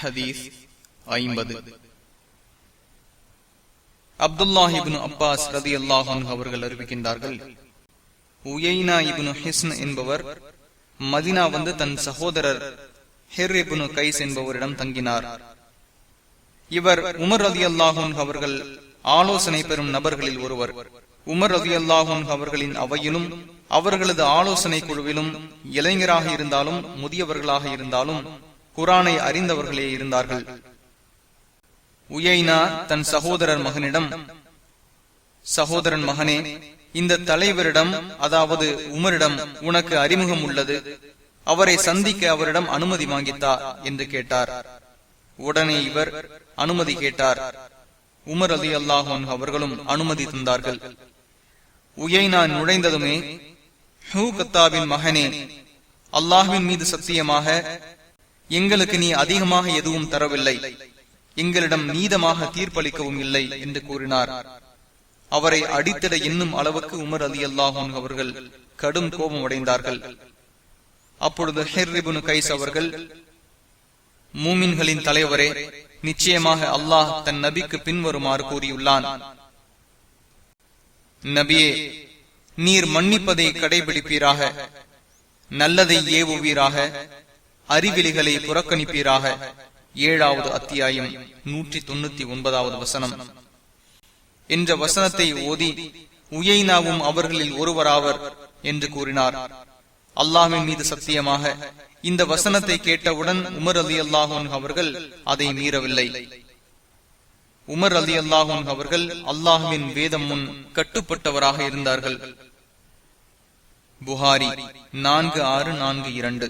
ஹதீஸ் ஐம்பது. அப்துல்லாஹிபின் அப்பாஸ் ரதி அல்லாஹன் அவர்கள் அறிவிக்கின்றார்கள் உயினா இபின் ஹிஸ்ன் என்பவர் மதினா வந்து தன் சகோதரர் ஹெர் இபின் கைஸ் என்பவரிடம் தங்கினார். இவர் உமர் ரதி அல்லாஹூன் அவர்கள் ஆலோசனை பெறும் நபர்களில் ஒருவர். உமர் ரதி அல்லாஹூன் அவர்களின் அவையிலும் அவர்களது ஆலோசனை குழுவிலும் இளைஞராக இருந்தாலும் முதியவர்களாக இருந்தாலும் குரானை அறிந்தவர்களே இருந்தார்கள். உயைனா தன் சகோதரர் மகனிடம் சகோதரன் மகனே இந்த தலைவரிடம் அதாவது உமரிடம் உனக்கு அறிமுகம் உள்ளது. அவரை சந்திக்க அவரிடம் அனுமதி வாங்கித்தா என்று கேட்டார். உடனே இவர் அனுமதி கேட்டார். உமர் அலி அல்லாஹன் அவர்களும் அனுமதி தந்தார்கள். உயைனா நுழைந்ததுமே ஹூ கத்தாவின் மகனே அல்லாஹின் மீது சத்தியமாக எங்களுக்கு நீ அதிகமாக எதுவும் தரவில்லை. எங்களிடம் நீதமாக தீர்ப்பளிக்கவும் இல்லை என்று கூறினார். அவரை அடித்திட என்னும் அளவுக்கு உமர் அலி அல்லாஹூன் அவர்கள் கடும் கோபம் அடைந்தார்கள். அப்பொழுது ஹெர்ரிபுனு கைஸ் அவர்கள் மூமின்களின் தலைவரே நிச்சயமாக அல்லாஹ் தன் நபிக்கு பின்வருமாறு கூறியுள்ளான். நபியே நீர் மன்னிப்பதை கடைபிடிப்பீராக. நல்லதை ஏவுவீராக. அறிவிலிகளை புறக்கணிப்பீராக. ஏழாவது அத்தியாயம் நூற்றி தொண்ணூத்தி ஒன்பதாவது வசனம். என்ற வசனத்தை ஓதி உயைனாவும் அவர்களில் ஒருவராவர் என்று கூறினார். அல்லாஹின் மீது சத்தியமாக இந்த வசனத்தை கேட்டவுடன் உமர் அலி அல்லாஹூன் அவர்கள் அதை மீறவில்லை. உமர் அலி அல்லாஹூன் அவர்கள் அல்லாஹுவின் வேதம் முன் கட்டுப்பட்டவராக இருந்தார்கள். புகாரி நான்கு ஆறு நான்கு இரண்டு.